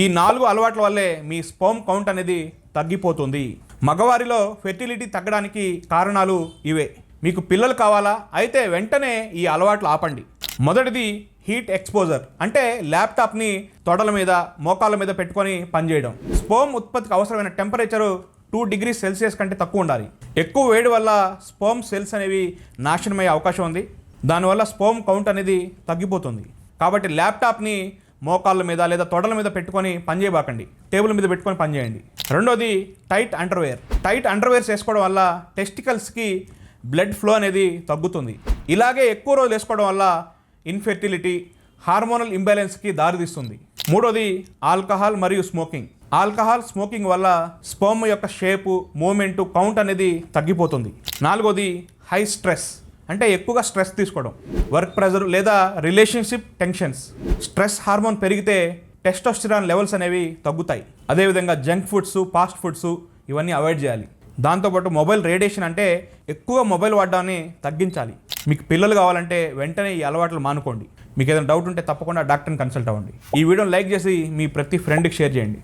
ఈ నాలుగు అలవాట్ల వల్లే మీ స్పోమ్ కౌంట్ అనేది తగ్గిపోతుంది. మగవారిలో ఫెర్టిలిటీ తగ్గడానికి కారణాలు ఇవే. మీకు పిల్లలు కావాలా? అయితే వెంటనే ఈ అలవాట్లు ఆపండి. మొదటిది హీట్ ఎక్స్పోజర్ అంటే ల్యాప్టాప్ని తొడల మీద మోకాళ్ళ మీద పెట్టుకొని పనిచేయడం. స్పోమ్ ఉత్పత్తికి అవసరమైన టెంపరేచరు టూ డిగ్రీ సెల్సియస్ కంటే తక్కువ ఉండాలి. ఎక్కువ వేడి వల్ల స్పోమ్ సెల్స్ అనేవి నాశనమయ్యే అవకాశం ఉంది. దానివల్ల స్పోమ్ కౌంట్ అనేది తగ్గిపోతుంది. కాబట్టి ల్యాప్టాప్ని మోకాళ్ళ మీద లేదా తొడల మీద పెట్టుకొని పనిచేయబాకండి టేబుల్ మీద పెట్టుకొని పనిచేయండి రెండోది టైట్ అండర్వేర్. టైట్ అండర్వేర్స్ వేసుకోవడం వల్ల టెస్టికల్స్కి బ్లడ్ ఫ్లో అనేది తగ్గుతుంది. ఇలాగే ఎక్కువ రోజులు వేసుకోవడం వల్ల ఇన్ఫెర్టిలిటీ హార్మోనల్ ఇంబ్యాలెన్స్కి దారితీస్తుంది. మూడోది ఆల్కహాల్ మరియు స్మోకింగ్. ఆల్కహాల్ స్మోకింగ్ వల్ల స్పోమ్ యొక్క షేపు మూమెంటు కౌంట్ అనేది తగ్గిపోతుంది. నాలుగోది హై స్ట్రెస్. అంటే ఎక్కువగా స్ట్రెస్ తీసుకోవడం. వర్క్ ప్రెజర్ లేదా రిలేషన్షిప్ టెన్షన్స్. స్ట్రెస్ హార్మోన్ పెరిగితే టెస్టోస్టిరాన్ లెవెల్స్ అనేవి తగ్గుతాయి. అదేవిధంగా జంక్ ఫుడ్స్ ఫాస్ట్ ఫుడ్స్ ఇవన్నీ అవాయిడ్ చేయాలి. దాంతోపాటు మొబైల్ రేడియేషన్ అంటే ఎక్కువ మొబైల్ వాడడాన్ని తగ్గించాలి. మీకు పిల్లలు కావాలంటే వెంటనే ఈ అలవాట్లు మానుకోండి. మీకు ఏదైనా డౌట్ ఉంటే తప్పకుండా డాక్టర్ని కన్సల్ట్ అవ్వండి. ఈ వీడియోని లైక్ చేసి మీ ప్రతి ఫ్రెండ్కి షేర్ చేయండి.